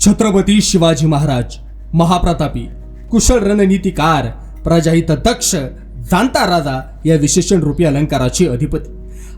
छत्रपती शिवाजी महाराज महाप्रतापी कुशल रणनीतिकार प्रजाहित दक्ष जाणता राजा या विशेषण रूपी अलंकाराचे अधिपती.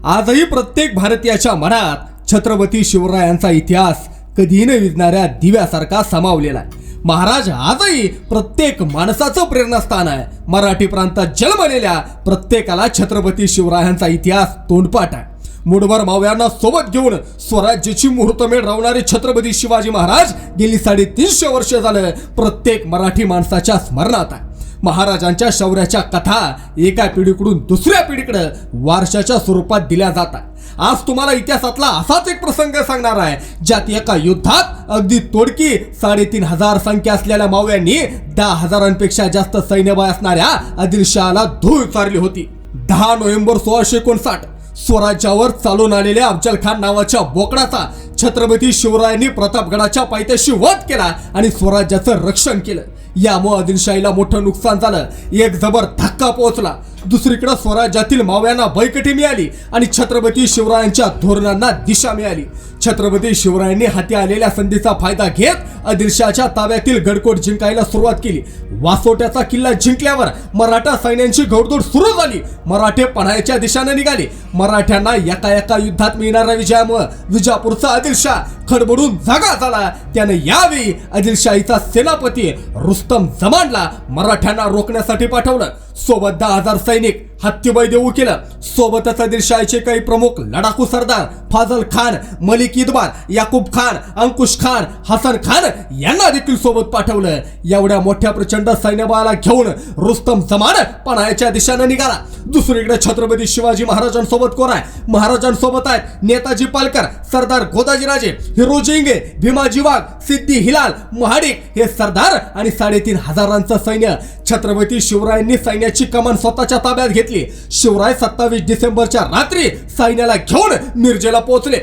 आजही प्रत्येक भारतीयाच्या मनात छत्रपती शिवरायांचा इतिहास कधीही न विजणाऱ्या दिव्यासारखा समावलेला आहे. महाराज आजही प्रत्येक माणसाचं प्रेरणास्थान आहे. मराठी प्रांतात जन्मलेल्या प्रत्येकाला छत्रपती शिवरायांचा इतिहास तोंडपाठ आहे. मुठभर मावळ्यांना सोबत घेऊन स्वराज्याची मुहूर्तमेढ रावणारे छत्रपती शिवाजी महाराज गेली साडेतीनशे वर्ष झालं. प्रत्येक मराठी माणसाच्या स्मरणात आहे. महाराजांच्या शौर्याच्या कथा एका पिढीकडून दुसऱ्या पिढीकडे वारशाच्या स्वरूपात दिल्या जातात आज तुम्हाला इतिहासातला असाच एक प्रसंग सांगणार आहे. ज्यात एका युद्धात अगदी तोडकी साडेतीन हजार संख्या असलेल्या मावळ्यांनी दहा हजारांपेक्षा जास्त सैन्यबळ असणाऱ्या आदिलशहाला धूळ चारली होती. दहा नोव्हेंबर सोळाशे एकोणसाठ स्वराज्यावर चालून आलेल्या अफजल खान नावाच्या बोकडाचा छत्रपती शिवरायांनी प्रतापगडाच्या पायथ्याशी वध केला आणि स्वराज्याचं रक्षण केलं. यामुळे आदिलशाहीला मोठं नुकसान झालं. एक जबर धक्का पोहोचला. दुसरीकडे स्वराज्यातील मावळ्यांना बैकटी मिळाली आणि छत्रपती शिवरायांच्या धोरणांना दिशा मिळाली. छत्रपती शिवरायांनी हाती आलेल्या संधीचा फायदा घेत आदिलशाहच्या ताब्यातील गडकोट जिंकायला सुरुवात केली. वासोट्याचा किल्ला जिंकल्यावर मराठा सैन्यांची घोडदौड सुरू झाली. मराठे पढायच्या दिशेने निघाले. मराठ्यांना एका एका युद्धात मिळणाऱ्या विजयामुळे विजापूरचा आदिलशाह खडबडून जागा झाला. त्याने यावेळी आदिलशाहीचा सेनापती रुस्तम जमानला मराठ्यांना रोखण्यासाठी पाठवलं. सोबत दहा हजार सैनिक हत्तीबाई देऊ केलं सोबतच आदिलशाहीचे काही प्रमुख लडाखू सरदार फाजल खान मलिक इदबार याकूब खान अंकुश खान हसन खान यांना देखील सोबत पाठवलं. एवढ्या मोठ्या प्रचंड सैन्यबळाला घेऊन रुस्तम जमान पणायाच्या दिशेनं निघाला. दुसरीकडे छत्रपती शिवाजी महाराजांसोबत कोण आहे? महाराजांसोबत आहेत नेताजी पालकर सरदार गोदाजीराजे हिरोजी इंगे भीमाजी वाघ सिद्धी हिलाल महाडिक हे सरदार आणि साडेतीन हजारांचं सैन्य. छत्रपती शिवरायांनी सैन्याची कमान स्वतःच्या ताब्यात घेतली. शिवराय सत्तावीस डिसेंबरच्या रात्री सैन्याला घेऊन मिरजेला पोहोचले.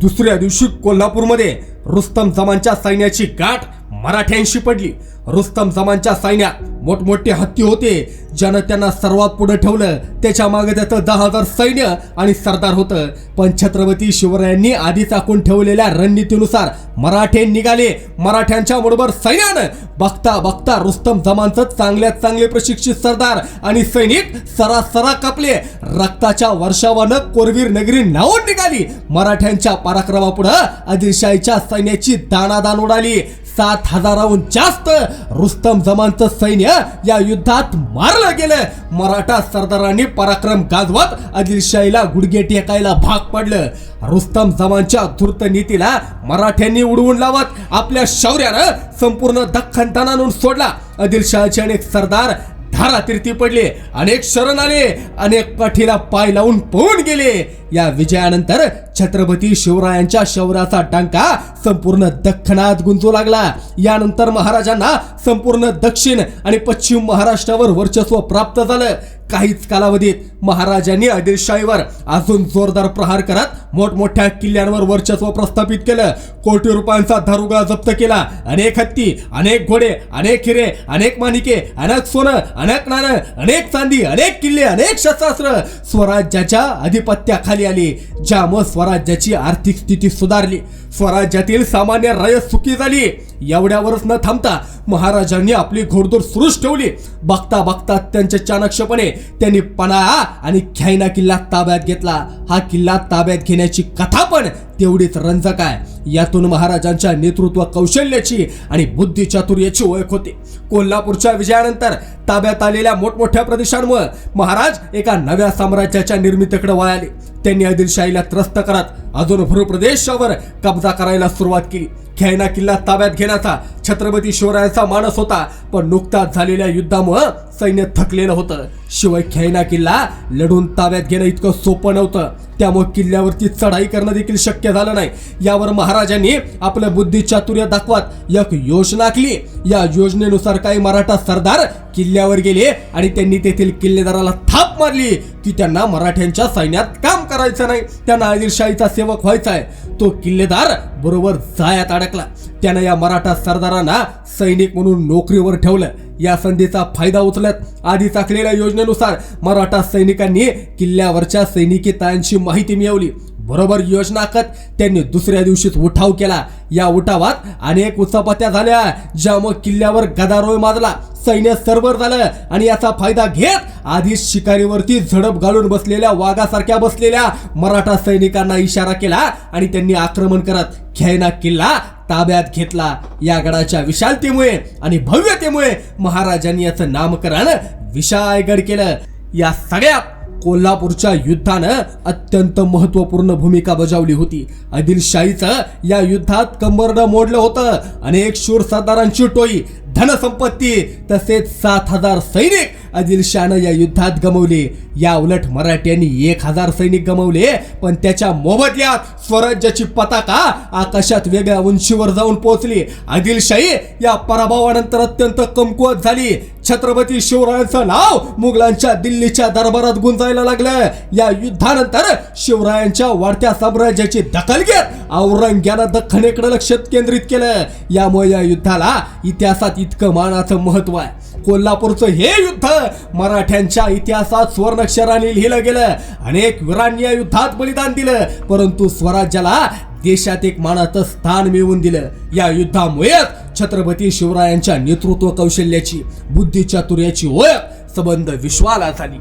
दुसऱ्या दिवशी कोल्हापूरमध्ये रुस्तम जमानच्या सैन्याची गाठ मराठ्यांशी पडली. रुस्तम जमानच्या सैन्यात मोठमोठे हत्ती होते. ज्यानं त्यांना सर्वात पुढे ठेवलं त्याच्यामागे त्याचं दहा हजार सैन्य आणि सरदार होतं. पण छत्रपती शिवरायांनी आधीच आखून ठेवलेल्या रणनीतीनुसार मराठे निघाले. मराठ्यांच्या बरोबर सैन्यानं बघता बघता रुस्तम जमानचं चांगल्यात चांगले प्रशिक्षित सरदार आणि सैनिक सरासरा कापले. रक्ताच्या वर्षावानं कोरवीर नगरी नावून निघाली. मराठ्यांच्या पराक्रमापुढं आदिलशाहीच्या सैन्याची दाणादाण उडाली. सात हजाराहून जास्त रुस्तम जमानचं सैन्य या युद्धात मारलं गेलं. मराठा सरदारांनी पराक्रम गाजवत आदिलशाहीला गुडघे टेकायला भाग पडलं. रुस्तम जमानच्या धूर्त नीतीला मराठ्यांनी उडवून लावत आपल्या शौर्यानं संपूर्ण दख्खन तानानून सोडला. आदिलशाहचे अनेक सरदार धारा तीर्थी पडले अनेक शरण आले अनेक पाठीला पाय लावून पळून गेले. या विजयानंतर छत्रपती शिवरायांच्या शौर्याचा टंका संपूर्ण दख्खनात गुंजू लागला. यानंतर महाराजांना संपूर्ण दक्षिण आणि पश्चिम महाराष्ट्रावर वर्चस्व प्राप्त झालं. काहीच कालावधीत महाराजांनी आदिलशाहीवर अजून जोरदार प्रहार करत मोठमोठ्या किल्ल्यांवर वर्चस्व प्रस्थापित केलं. कोटी रुपयांचा दारुगा जप्त केला. अनेक हत्ती अनेक घोडे अनेक हिरे अनेक माणिके अनेक सोनं अनेक नाणं अनेक चांदी अनेक किल्ले अनेक शस्त्रास्त्र स्वराज्याच्या अधिपत्याखाली आली. ज्यामुळे स्वराज्याची आर्थिक स्थिती सुधारली. स्वराज्यातील सामान्य रयत सुखी झाली. एवढ्यावरच न थांबता महाराजांनी आपली घोडदौड सुरूच ठेवली. बघता बघता त्यांच्या चाणक्षपणे त्यांनी पनाळा आणि खैना किल्ला ताब्यात घेतला. हा किल्ला ताब्यात घेण्याची कथा पण तेवढीच रंजक आहे. यातून महाराजांच्या नेतृत्व कौशल्याची आणि बुद्धी चातुर्याची ओळख होते. कोल्हापूरच्या विजयानंतर ताब्यात आलेल्या मोठमोठ्या प्रदेशांमुळे महाराज एका नव्या साम्राज्याच्या निर्मितीकडे वळाले. त्यांनी आदिलशाहीला त्रस्त करत अजून भूप्रदेशावर कब्जा करायला सुरुवात केली. खैना किल्ला ताब्यात घेण्याचा छत्रपती शिवरायांचा मानस होता पण नुकताच झालेल्या युद्धामुळं सैन्य थकलेलं होतं. शिवाय खैना किल्ला लढून ताब्यात घेणं इतकं सोपं नव्हतं. त्यामुळे किल्ल्यावरती चढाई करणं देखील शक्य झालं नाही. यावर महाराजांनी आपलं बुद्धी चातुर्य दाखवत एक योजना आखली. या योजनेनुसार काही मराठा सरदार किल्ल्यावर गेले आणि त्यांनी तेथील किल्लेदाराला थाप मारली. की त्यांना मराठ्यांच्या सैन्यात काम करायचं नाही. त्यांना आदिलशाहीचा सेवक व्हायचा आहे. तो किल्लेदार बरोबर जायात अडकला. त्यानं या मराठा सरदारांना सैनिक म्हणून नोकरीवर ठेवलं. या संधीचा फायदा उचलत आधी आखलेल्या योजनेनुसार मराठा सैनिकांनी किल्ल्यावरच्या सैनिकी तळांची माहिती मिळवली. बरोबर योजना आखत त्यांनी दुसऱ्या दिवशीच उठाव केला. या उठावात अनेक उचापत्या झाल्या ज्यामुळे किल्ल्यावर गदारोळ माजला. सैन्य सरबर झालं आणि याचा फायदा घेत आधीच शिकारीवरती झडप घालून बसलेल्या वाघासारख्या बसलेल्या मराठा सैनिकांना इशारा केला आणि त्यांनी आक्रमण करत खेळना किल्ला ताब्यात घेतला. या गडाच्या विशालतेमुळे आणि भव्यतेमुळे महाराजांनी याचं नामकरण विशाळगड केलं. या सगळ्यात कोल्हापूरच्या युद्धानं अत्यंत महत्त्वपूर्ण भूमिका बजावली होती. आदिलशाहीचं या युद्धात कंबरडं मोडलं होतं. अनेक शूर सरदारांची टोळी धनसंपत्ती तसेच सात हजार सैनिक आदिलशाहनं या युद्धात गमवले. या उलट मराठ्यांनी एक हजार सैनिक गमवले पण त्याच्या मोबदल्यात स्वराज्याची पताका आकाशात वेगळ्या उंचीवर जाऊन पोहोचली. आदिलशाही या पराभवानंतर अत्यंत कमकुवत झाली. छत्रपती शिवरायांचं नाव मुघलांच्या दिल्लीच्या दरबारात गुंजायला लागलं. या युद्धानंतर शिवरायांच्या वाढत्या साम्राज्याची दखल घेत औरंग्यानं दख्खनेकडे लक्ष केंद्रित केलं. यामुळे या युद्धाला इतिहासात इतकं मानाचं महत्त्व आहे. कोल्हापूरचं हे युद्ध मराठ्यांच्या इतिहासात स्वर्णक्षराने लिहिलं गेलं. अनेक वीरांनी या युद्धात बलिदान दिलं परंतु स्वराज्याला देशात एक मानाचं स्थान मिळवून दिलं. या युद्धामुळेच छत्रपती शिवरायांच्या नेतृत्व कौशल्याची बुद्धी चातुर्याची ओळख संबंध विश्वाला झाली.